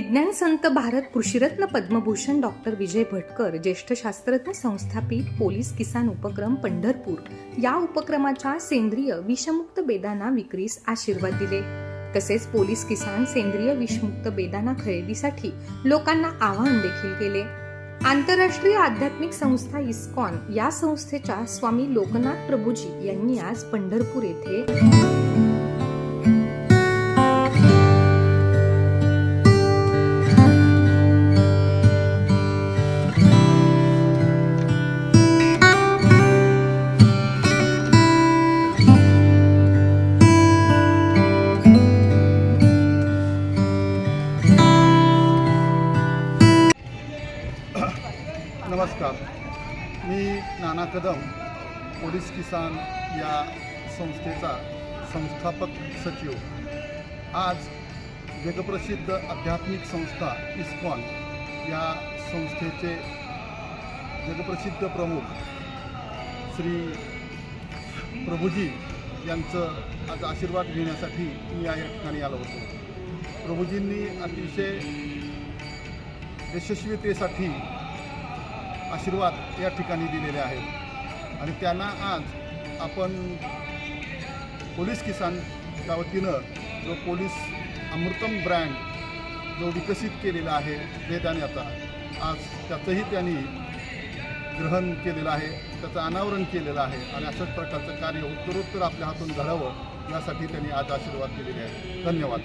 विज्ञान संत भारत कृषीरत्न पद्मभूषण डॉक्टर विजय भटकर ज्येष्ठ शास्त्रज्ञ संस्थापित पोलीस किसान उपक्रम पंढरपूर या उपक्रमाच्या सेंद्रिय विषमुक्त बेदाना विक्रीस आशीर्वाद दिले. तसेच पोलीस किसान सेंद्रिय विषमुक्त बेदाना खरेदीसाठी लोकांना आवाहन देखील केले. आंतरराष्ट्रीय आध्यात्मिक संस्था इस्कॉन या संस्थेच्या स्वामी लोकनाथ प्रभूजी यांनी आज पंढरपूर येथे नमस्कार. मी नाना कदम पोलीस किसान या संस्थेचा संस्थापक सचिव. आज जगप्रसिद्ध आध्यात्मिक संस्था इस्कॉन या संस्थेचे जगप्रसिद्ध प्रमुख श्री प्रभूजी यांचं आज आशीर्वाद घेण्यासाठी मी या ठिकाणी आलो होतो. प्रभूजींनी अतिशय यशस्वीतेसाठी आशीर्वाद या ठिकाणी दिलेले आहेत. आणि त्यांना आज आपण पोलीस किसानच्या वतीनं जो पोलीस अमृतम ब्रँड जो विकसित केलेला आहे वेदाण्याचा आज त्याचंही त्यांनी ग्रहण केलेलं आहे त्याचं अनावरण केलेलं आहे आणि अशाच प्रकारचं कार्य उत्तरोत्तर आपल्या हातून घडावं यासाठी त्यांनी आज आशीर्वाद दिलेले आहे धन्यवाद.